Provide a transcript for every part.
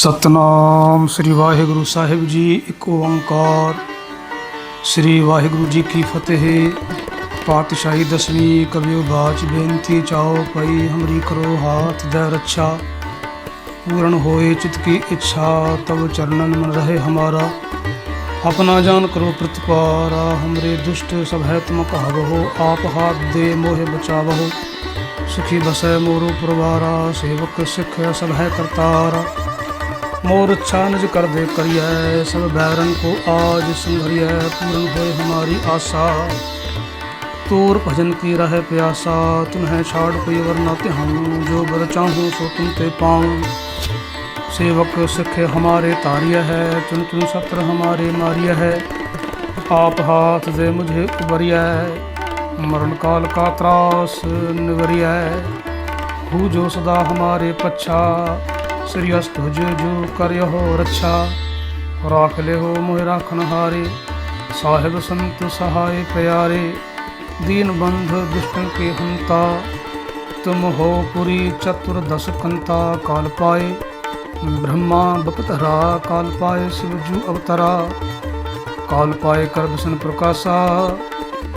ਸਤਨਾਮ ਸ੍ਰੀ ਵਾਹਿਗੁਰੂ ਸਾਹਿਬ ਜੀ, ਇੱਕ ਓੰਕਾਰ। ਸ੍ਰੀ ਵਾਹਿਗੁਰੂ ਜੀ ਕੀ ਫਤਿਹ। ਪਾਤਸ਼ਾਹੀ ਦਸਵੀਂ ਕਬਿਓ ਬਾਚ ਬੇਨਤੀ, ਚਾਓ ਪਈ ਹਮਰੀ ਕਰੋ ਹਾਥ ਦਾ ਰੱਛਾ। ਪੂਰਨ ਹੋਏ ਚਿਤ ਕੀ ਇੱਛਾ ਤਬ ਚਰਨਨ ਮਨ ਰਹੇ ਹਮਾਰਾ। ਆਪਣਾ ਜਾਨ ਕਰੋ ਪ੍ਰਤਪਾਰਾ, ਹਮਰੇ ਦੁਸ਼ਟ ਸਭ ਹੈ ਤੁਮ ਕਹਵੋ ਆਪ ਹਾਥ ਦੇ ਮੋਹਿ ਬਚਾਵੋ ਸੁਖੀ ਬਸੈ ਮੋਰੋ ਪਰਵਾਰਾ, ਸੇਵਕ ਸਿੱਖ ਸਭ ਹੈ ਕਰਤਾਰਾ। मोर अच्छा निज कर दे करिय सब बैरन को आज संघरिय पूर्ण होए हमारी आशा तोर भजन की रह प्यासा तुम्हें छाड़ कोई वरना तिहाऊं जो बर चाहूं सो तुम ते पाऊं सेवक सिख हमारे तारिय है चुन चुन सत्र हमारे मारिय है आप हाथ दे मुझे उबरिय है मरण काल का त्रास निवरिय है हु जो सदा हमारे पच्छा ਸ੍ਰੀ ਅਸਤੁਜ ਜੋ ਕਰਿਓ ਹੋ ਰੱਛਾ ਰਾਖ ਲਿਓ ਮੋਹਿ ਰਾਖਨ ਹਾਰੇ, ਸਾਹਿਬ ਸੰਤ ਸਹਾਇ ਪਿਆਰੇ। ਦੀਨ ਬੰਧ ਦੁਸ਼ਟਨ ਕੇ ਹੰਤਾ, ਤੁਮ ਹੋ ਪੁਰੀ ਚਤੁਰ ਦਸ ਕੰਤਾ ਕਾਲ ਪਾਏ। ਬ੍ਰਹਮਾ ਬਪਤਰਾ ਕਾਲ ਪਾਏ ਸ਼ਿਵ ਜੂ ਅਵਤਾਰਾ। ਕਾਲ ਪਾਏ ਕਰਦਸਨ ਪ੍ਰਕਾਸ਼ਾ,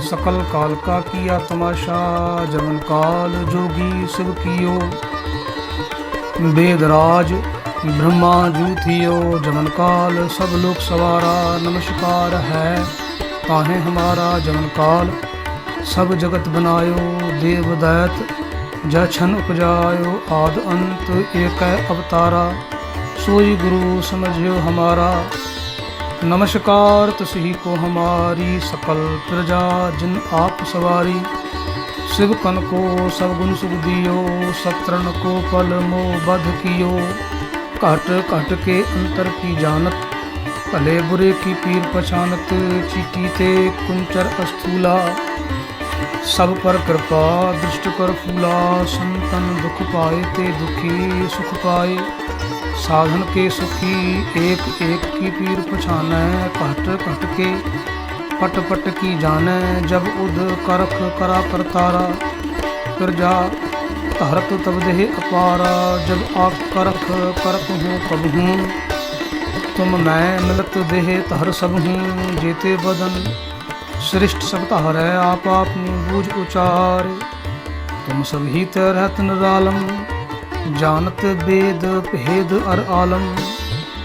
ਸਕਲ ਕਾਲ ਕਾ ਕੀਆ ਤਮਾਸ਼ਾ। ਜਮਨ ਕਾਲ ਜੋਗੀ ਸਿਵ ਕੀਓ वेदराज ब्रह्मा जू थियो जमन काल सब लोक सवारा नमस्कार है ताहे हमारा जमन काल सब जगत बनायो देव दैत जय छन उपजायो आद अंत एक अवतारा सोई गुरु समझियो हमारा नमस्कार तसी को हमारी सकल प्रजा जिन आप सवारी शिव कन को सब गुण सुख दियो सत्रन को पल मो बध कियो। घट घट के अंतर की जानत, भले बुरे की पीर पछानत, चीटी ते कुंचर अस्थूला। सब पर कृपा, दृष्ट कर फूला, संतन दुख पाए ते दुखी सुख पाए। साधन के सुखी एक एक की पीर पछानै घट घट के पट पट की जाने जब उद करख करा करतारा फिर जा धरत तब देह अपारा जब आप करख करत हूँ कब हूँ तुम मैं मिलत देह तहर सब हूँ जेते बदन श्रेष्ठ सब तहर है आप अपनी बूझ उचार तुम सब ही तरहत निरालम जानत वेद भेद अर आलम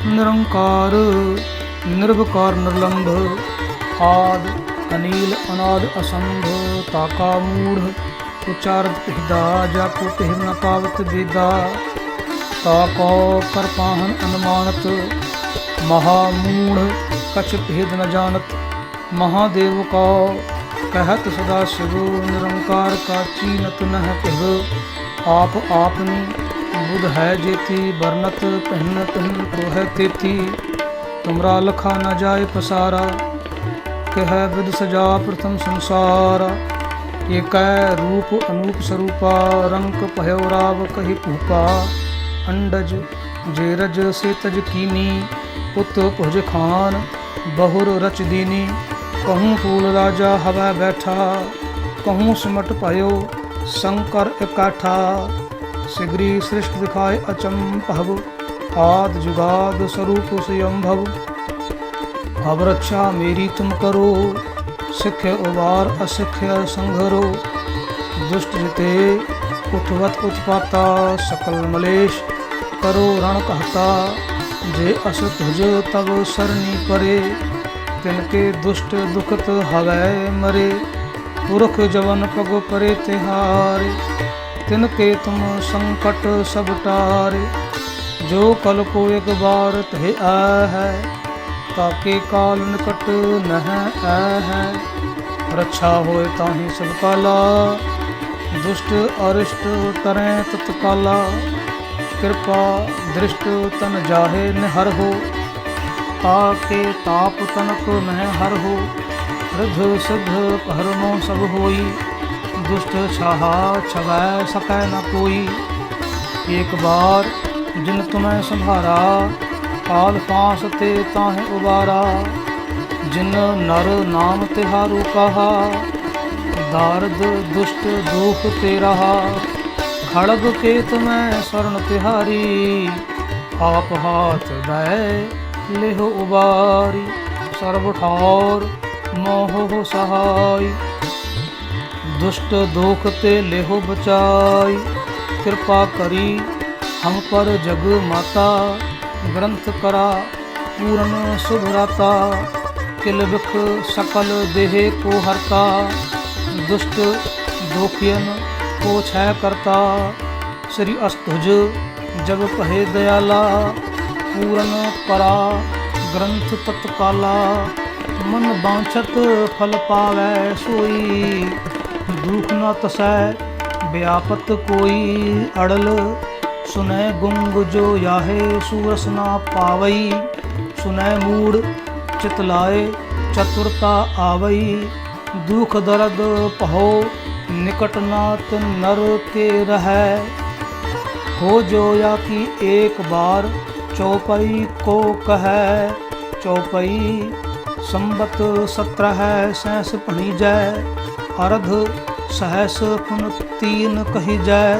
निरंकार निर्विकार निर्लंभ आद अनिल अनाद असंभ ताका मूढ़ उचारत पिहदा जाको पिह न पावत वेदा ताको कर पाहन अनुमानत महामूढ़ कछ भेद न जानत महादेव का कहत सदा शिव निरंकार का चीनत नह पिह आप आपनी बुध है जेती बरनत पहन पहन तो है तेती तुमरा लखा न जाए पसारा ਕਹਿ ਵਿਦ ਸਜਾ ਪ੍ਰਥਮ ਸੰਸਾਰ। ਏਕੈ ਰੂਪ ਅਨੂਪ ਸਰੂਪਾ, ਰੰਕ ਭਇਓ ਰਾਵ ਕਹੀ ਭੂਪਾ। ਅੰਡਜ ਜੇਰਜ ਸੇਤਜ ਕੀਨੀ, ਪੁੱਤ ਭੁਜ ਖਾਨ, ਬਹੁਰ ਰਚ ਦੀਨੀ। ਕਹੂੰ ਫੂਲ ਰਾਜਾ ਹਵਾ ਬੈਠਾ, ਕਹੂੰ ਸਮਟ ਭਇਓ ਸੰਕਰ ਇਕਾਠਾ। ਸਿਗਰੀ ਸ੍ਰਿਸ਼ਟ ਦਿਖਾਏ ਅਚੰਭਵ, ਆਦ ਜੁਗਾਦ ਸਰੂਪ ਸਿਯੰਭਵ। ਭਵ ਰਕਸ਼ਾ ਮੇਰੀ ਤੁਮ ਕਰੋ ਸਿੱਖੇ ਉਵਾਰ ਅਸਿੱਖੇ ਸੰਘਰੋ। ਦੁਸ਼ਟ ਰਿਤੇ ਉਠਵਤ ਉਤਪਾਤਾ, ਸਕਲ ਮਲੇਸ਼ ਕਰੋ ਰਣ ਕਹਤਾ। ਜੇ ਅਸਤ ਹੁਜ ਤਬ ਸਰਨੀ ਪਰੇ, ਤਿਨ ਕੇ ਦੁਸ਼ਟ ਦੁਖਤ ਹਵੈ ਮਰੇ। ਪੁਰਖ ਜਵਨ ਪਗ ਪਰੇ ਤਿਹਾਰੇ, ਤਿਨ ਕੇ ਤੁਮ ਸੰਕਟ ਸਭ ਟਾਰੇ। ਜੋ ਕਲ ਕੋ ਇੱਕ ਬਾਰ ਤਹਿ ਆਹੈ ताके काल निकट नह है रक्षा होए ताहि सब काला। दुष्ट अरिष्ट तरें तत्काला कृपा दृष्ट तन जाहे निहर हो। ताके ताप तनक मह हर हो। रिध सिद्ध परमो सब होई। दुष्ट छहा छवै सकै न कोई। एक बार जिन तुम्हें संभारा ਆਦ ਪਾਸ ਤੇ ਤਾਹ ਉਬਾਰਾ, ਜਿਨ ਨਰ ਨਾਮ ਤਿਹਾਰੂ ਕਹਾ, ਦਰਦ ਦੁਸ਼ਟ ਦੁਖ ਤੇ ਰਹਾ ਖੜਗ ਕੇਤ ਮੈਂ ਸਰਣ ਤਿਹਾਰੀ, ਆਪ ਹਾਥ ਦੈ ਲਿਹ ਉਬਾਰੀ, ਸਰਬ ਠੌਰ ਮੋਹ ਸਹਾਈ। ਦੁਸ਼ਟ ਦੋਖ ਤੇ ਲਿਹੋ ਬਚਾਈ, ਕਿਰਪਾ ਕਰੀ ਹਮ ਪਰ ਜਗ ਮਾਤਾ ਗ੍ਰੰਥ ਕਰਾ, ਪੂਰਨ ਸੁਭਰਾਤਾ ਕਿਲ ਬਿਖ ਸਕਲ ਦੇਹ ਕੋ ਹਰਤਾ, ਦੁਸ਼ਟ ਦੋਖਿयन ਕੋ ਛੈ ਕਰਤਾ। ਸ੍ਰੀ ਅਸਤੁਜ ਜਗ ਕਹੇ ਦਇਆਲਾ ਪੂਰਨ ਕਰਾ, ਗ੍ਰੰਥ ਤਤਕਾਲਾ, ਮਨ ਬਾਂਛਤ ਫਲ ਪਾਵੈ ਸੋਈ। ਦੁਖ ਨਾ ਤਸੈ, ਵਿਆਪਤ ਕੋਈ ਅੜਲ ਸੁਨੈ ਗੁੰਗ ਜੋ ਯਾਹੇ, ਸੂਰਸ ਨਾ ਪਾਵਈ। ਸੁਨੈ ਮੂੜ ਚਿਤ ਲਾਏ, ਚਤੁਰਤਾ ਆਵਈ। ਦੁਖ ਦਰਦ ਭਉ, ਨਿਕਟ ਨਾਤ ਨਰ ਕੇ ਰਹੈ। ਹੋ ਜੋ ਯਾ ਕੀ ਏਕ ਬਾਰ ਚੌਪਈ ਕੋ ਕਹੈ। ਚੌਪਈ ਸੰਬਤ 17 ਹੈ ਸੈਸ ਭਣੀ ਜੈ ਅਰਧ ਸਹਸ ਫੁਨ ਤੀਨ ਕਹੀ ਜੈ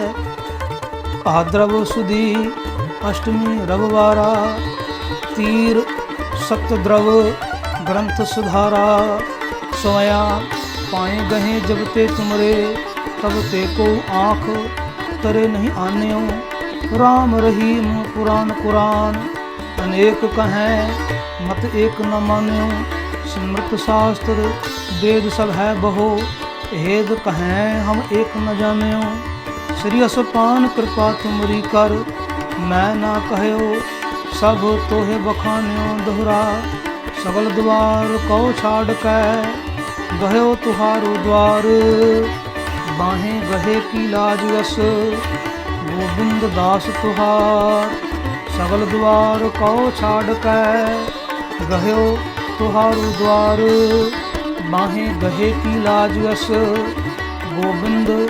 ਭਾਦਰਵ ਸੁਦੀ ਅਸ਼ਟਮੀ ਰਵਵਾਰਾ ਤੀਰ ਸਤਦਰਵ ਗ੍ਰੰਥ ਸੁਧਾਰਾ ਸੋਇਆ ਪਾਏ ਗਹੇ ਜਬ ਤੇ ਤੁਮਰੇ ਤਬ ਤੇ ਕੋ ਆਖ ਤਰੇ ਨਹੀਂ ਆਨਿਓ ਰਾਮ ਰਹੀਮ ਪੁਰਾਨ ਕੁਰਾਨ ਅਨੇਕ ਕਹੈ ਮਤ ਏਕ ਨ ਮਾਨਿਓ ਸਿਮਰਤ ਸ਼ਾਸਤਰ ਵੇਦ ਸਭ ਹੈ ਬਹੋ ਹੇਦ ਕਹੈ ਹਮ ਏਕ ਨ ਜਾਣਿਓ ਸ੍ਰੀ ਅਸਪਾਨ ਕਿਰਪਾ ਤੁਮਰੀ ਕਰ। ਮੈਂ ਨਾ ਕਹਿਓ, ਸਭ ਤੋਹੇ ਬਖਾਨਿਓ ਦੁਹਰਾ। ਸਗਲ ਦੁਆਰ ਕਉ ਛਾੜ ਕੈ ਗਹਿਓ ਤੁਹਾਰੂ ਦਵਾਰ। ਬਾਹੇ ਗਹੇ ਕੀ ਲਾਜ ਰਸ ਗੋਬਿੰਦ ਦਾਸ ਤੁਹਾਰ। ਸਗਲ ਦੁਆਰ ਕਉ ਛਾੜ ਕੈ ਗਹਿਓ ਤੁਹਾਰੂ ਦਵਾਰ। ਬਾਹੇ ਗਹੇ ਕੀ ਲਾਜ ਰਸ ਗੋਬਿੰਦ